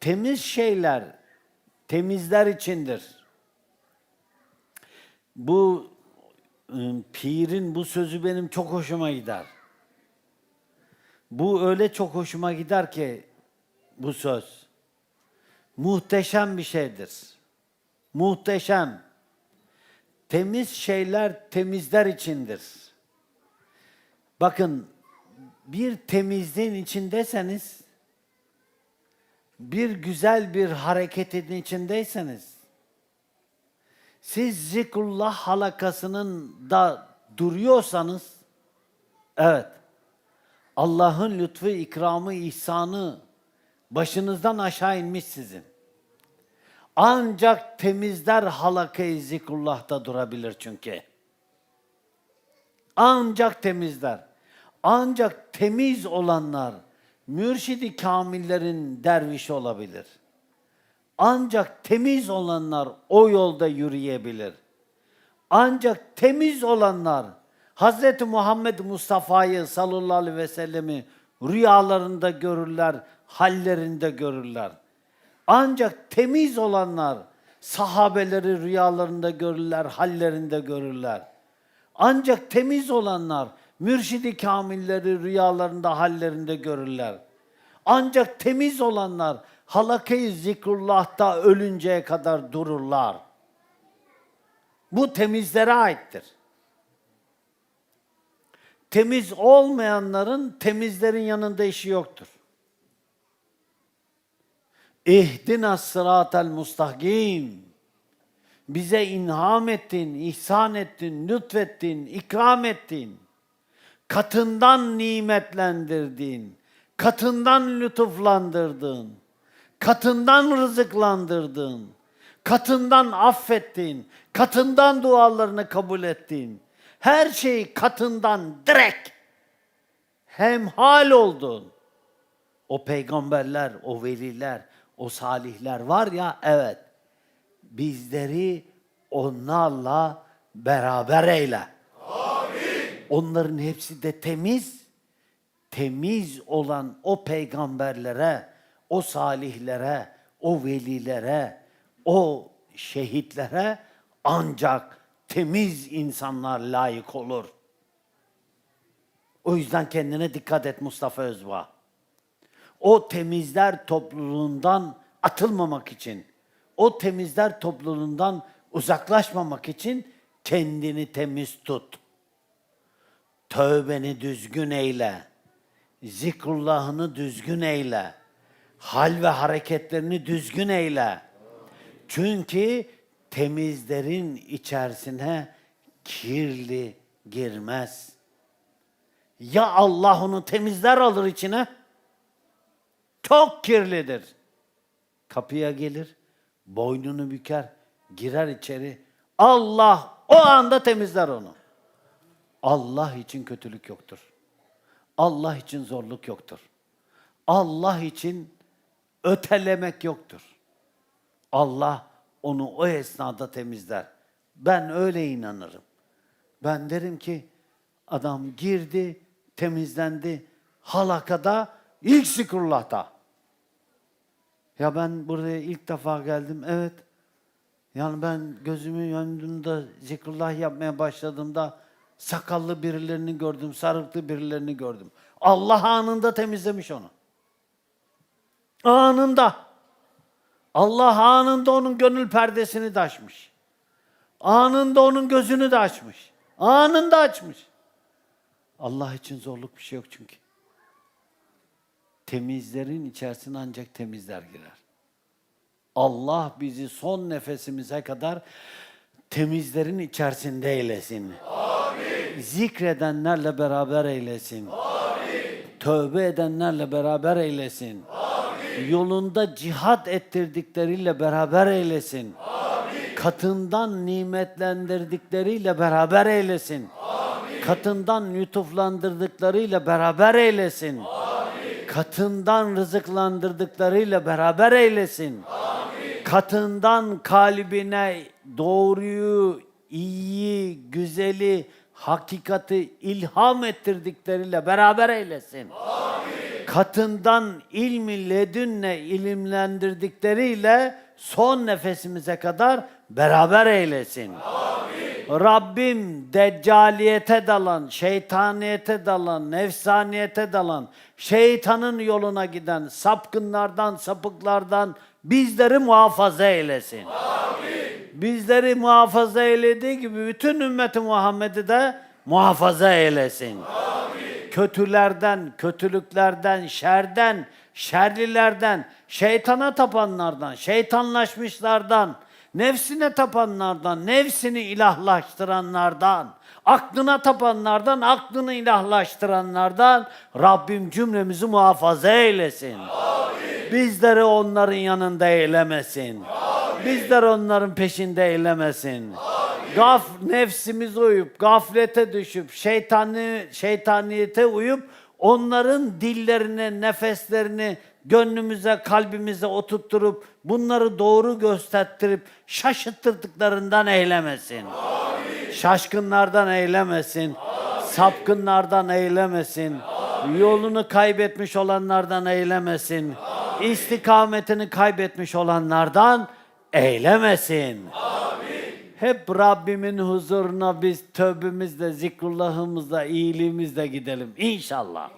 temiz şeyler temizler içindir. Bu ıı, pirin bu sözü benim çok hoşuma gider. Bu öyle çok hoşuma gider ki bu söz. Muhteşem bir şeydir. Muhteşem. Temiz şeyler temizler içindir. Bakın bir temizliğin içindeyseniz bir güzel bir hareketin içindeyseniz siz zikrullah halakasının da duruyorsanız evet Allah'ın lütfu, ikramı, ihsanı başınızdan aşağı inmiş sizin. Ancak temizler halakayı zikrullah'ta durabilir çünkü. Ancak temizler. Ancak temiz olanlar mürşidi kamillerin dervişi olabilir. Ancak temiz olanlar o yolda yürüyebilir. Ancak temiz olanlar Hazreti Muhammed Mustafa'yı sallallahu aleyhi ve sellemi rüyalarında görürler, hallerinde görürler. Ancak temiz olanlar sahabeleri rüyalarında görürler, hallerinde görürler. Ancak temiz olanlar mürşidi kamilleri rüyalarında, hallerinde görürler. Ancak temiz olanlar halakayı zikrullah'ta ölünceye kadar dururlar. Bu temizlere aittir. Temiz olmayanların temizlerin yanında işi yoktur. İhdina sıratel mustahkim. Bize inham ettin, ihsan ettin, lütfettin, ikram ettin. Katından nimetlendirdin. Katından lütuflandırdın. Katından rızıklandırdın. Katından affettin. Katından dualarını kabul ettin. Her şeyi katından direkt hemhal oldun. O peygamberler, o veliler, o salihler var ya evet. Bizleri onlarla beraber eyle. Onların hepsi de temiz. Temiz olan o peygamberlere, o salihlere, o velilere, o şehitlere ancak temiz insanlar layık olur. O yüzden kendine dikkat et Mustafa Özbağ. O temizler topluluğundan atılmamak için, o temizler topluluğundan uzaklaşmamak için kendini temiz tut. Tövbeni düzgün eyle. Zikrullahını düzgün eyle. Hal ve hareketlerini düzgün eyle. Çünkü temizlerin içerisine kirli girmez. Ya Allah onu temizler alır içine? Çok kirlidir. Kapıya gelir, boynunu büker, girer içeri. Allah o anda temizler onu. Allah için kötülük yoktur. Allah için zorluk yoktur. Allah için ötelemek yoktur. Allah onu o esnada temizler. Ben öyle inanırım. Ben derim ki adam girdi, temizlendi. Halakada ilk zikrullah'ta. Ya ben buraya ilk defa geldim. Evet. Yani ben gözümün önünde zikrullah yapmaya başladığımda sakallı birilerini gördüm, sarıklı birilerini gördüm. Allah anında temizlemiş onu. Anında. Allah anında onun gönül perdesini de açmış. Anında onun gözünü de açmış. Anında açmış. Allah için zorluk bir şey yok çünkü. Temizlerin içerisine ancak temizler girer. Allah bizi son nefesimize kadar temizlerin içerisinde eylesin. Amin. Zikredenlerle beraber eylesin. Amin. Tövbe edenlerle beraber eylesin. Amin. Yolunda cihat ettirdikleriyle beraber eylesin. Amin. Katından nimetlendirdikleriyle beraber eylesin. Amin. Katından lütuflandırdıklarıyla beraber eylesin. Amin. Katından rızıklandırdıklarıyla beraber eylesin. Amin. Katından kalbine doğruyu, iyiyi, güzeli, hakikati ilham ettirdikleriyle beraber eylesin. Amin. katından ilmi ledünne ilimlendirdikleriyle son nefesimize kadar beraber eylesin. Rabbim deccaliyete dalan, şeytaniyete dalan, nefsaniyete dalan, şeytanın yoluna giden sapkınlardan, sapıklardan bizleri muhafaza eylesin. Bizleri muhafaza eylediği gibi bütün ümmeti Muhammed'i de muhafaza eylesin. Kötülerden, kötülüklerden, şerden, şerlilerden, şeytana tapanlardan, şeytanlaşmışlardan, nefsine tapanlardan, nefsini ilahlaştıranlardan, aklına tapanlardan, aklını ilahlaştıranlardan Rabbim cümlemizi muhafaza eylesin. Bizleri onların yanında eylemesin. Bizler onların peşinde eylemesin. Gaf nefsimiz uyup gaflete düşüp şeytani şeytaniyete uyup onların dillerine, nefeslerini gönlümüze, kalbimize oturtturup bunları doğru gösterttirip şaşırttıklarından eylemesin. Şaşkınlardan eylemesin. Sapkınlardan eylemesin. Yolunu kaybetmiş olanlardan eylemesin. İstikametini kaybetmiş olanlardan eylemesin. Hep Rabbimin huzuruna biz tövbemizle, zikrullahımızla, iyiliğimizle gidelim inşallah.